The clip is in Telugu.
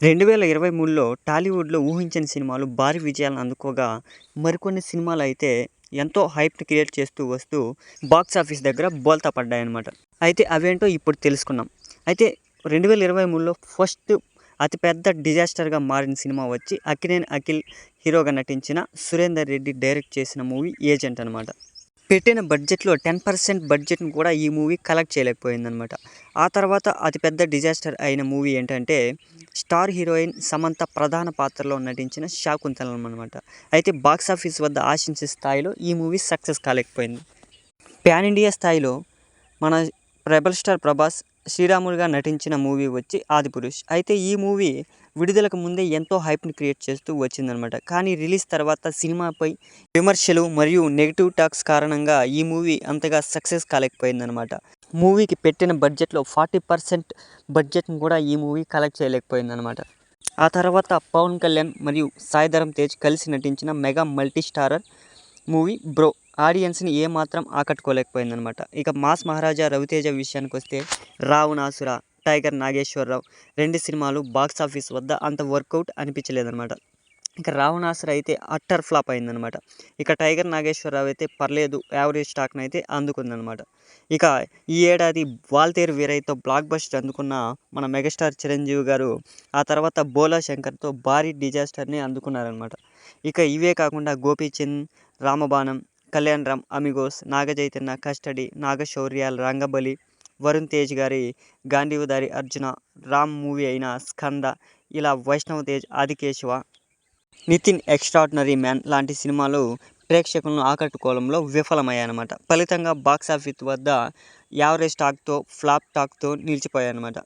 రెండు వేల ఇరవై మూడులో టాలీవుడ్లో ఊహించని సినిమాలు భారీ విజయాలను అందుకోగా మరికొన్ని సినిమాలు అయితే ఎంతో హైప్ని క్రియేట్ చేస్తూ వస్తూ బాక్స్ ఆఫీస్ దగ్గర బోల్తా పడ్డాయన్నమాట. అయితే అవేంటో ఇప్పుడు తెలుసుకున్నాం అయితే రెండు వేల ఇరవై మూడులో ఫస్ట్ అతిపెద్ద డిజాస్టర్గా మారిన సినిమా వచ్చి అక్కినేని అఖిల్ హీరోగా నటించిన సురేందర్ రెడ్డి డైరెక్ట్ చేసిన మూవీ ఏజెంట్ అనమాట పెట్టిన బడ్జెట్లో టెన్ పర్సెంట్ బడ్జెట్ను కూడా ఈ మూవీ కలెక్ట్ చేయలేకపోయిందనమాట. ఆ తర్వాత అతిపెద్ద డిజాస్టర్ అయిన మూవీ ఏంటంటే స్టార్ హీరోయిన్ సమంత ప్రధాన పాత్రలో నటించిన శాకుంతలం అనమాట అయితే బాక్స్ ఆఫీస్ వద్ద ఆశించే స్థాయిలో ఈ మూవీ సక్సెస్ కాలేకపోయింది. ప్యాన్ ఇండియా స్థాయిలో మన రెబల్ స్టార్ ప్రభాస్ శ్రీరాములుగా నటించిన మూవీ వచ్చి ఆదిపురుష్. అయితే ఈ మూవీ విడుదలకు ముందే ఎంతో హైప్ని క్రియేట్ చేస్తూ వచ్చిందనమాట కానీ రిలీజ్ తర్వాత సినిమాపై విమర్శలు మరియు నెగిటివ్ టాక్స్ కారణంగా ఈ మూవీ అంతగా సక్సెస్ కాలేకపోయిందనమాట మూవీకి పెట్టిన బడ్జెట్లో ఫార్టీ పర్సెంట్ బడ్జెట్ని కూడా ఈ మూవీ కలెక్ట్ చేయలేకపోయిందనమాట ఆ తర్వాత పవన్ కళ్యాణ్ మరియు సాయిధరం తేజ్ కలిసి నటించిన mega multi starrer movie Bro. ఆడియన్స్ని ఏమాత్రం ఆకట్టుకోలేకపోయిందనమాట ఇక మాస్ మహారాజా రవితేజ విషయానికి వస్తే రావణాసుర టైగర్ నాగేశ్వరరావు రెండు సినిమాలు బాక్స్ ఆఫీస్ వద్ద అంత వర్కౌట్ అనిపించలేదన్నమాట. ఇక రావణాసుర అయితే అట్టర్ ఫ్లాప్ అయిందనమాట ఇక టైగర్ నాగేశ్వరరావు అయితే పర్లేదు యావరేజ్ స్టాక్ను అయితే అందుకుందనమాట ఇక ఈ ఏడాది వాల్తేరు వీరయ్యతో బ్లాక్ బస్టర్ అందుకున్న మన మెగాస్టార్ చిరంజీవి గారు ఆ తర్వాత బోలా శంకర్తో భారీ డిజాస్టర్ని అందుకున్నారనమాట ఇక ఇవే కాకుండా గోపీచంద్ రామబాణం కళ్యాణ్ రామ్ అమిగోస్ నాగచైతన్య కస్టడీ నాగశౌర్యాల్ రంగబలి వరుణ్ తేజ్ గారి గాంధీవదారి అర్జున రామ్ మూవీ అయిన స్కంద ఇలా వైష్ణవ్ తేజ్ ఆదికేశవ నితిన్ ఎక్స్ట్రాడినరీ మ్యాన్ లాంటి సినిమాలు ప్రేక్షకులను ఆకట్టుకోవడంలో విఫలమయ్యాయన్నమాట. ఫలితంగా బాక్స్ ఆఫీస్ వద్ద యావరేజ్ టాక్తో ఫ్లాప్ టాక్తో నిలిచిపోయాయన్నమాట.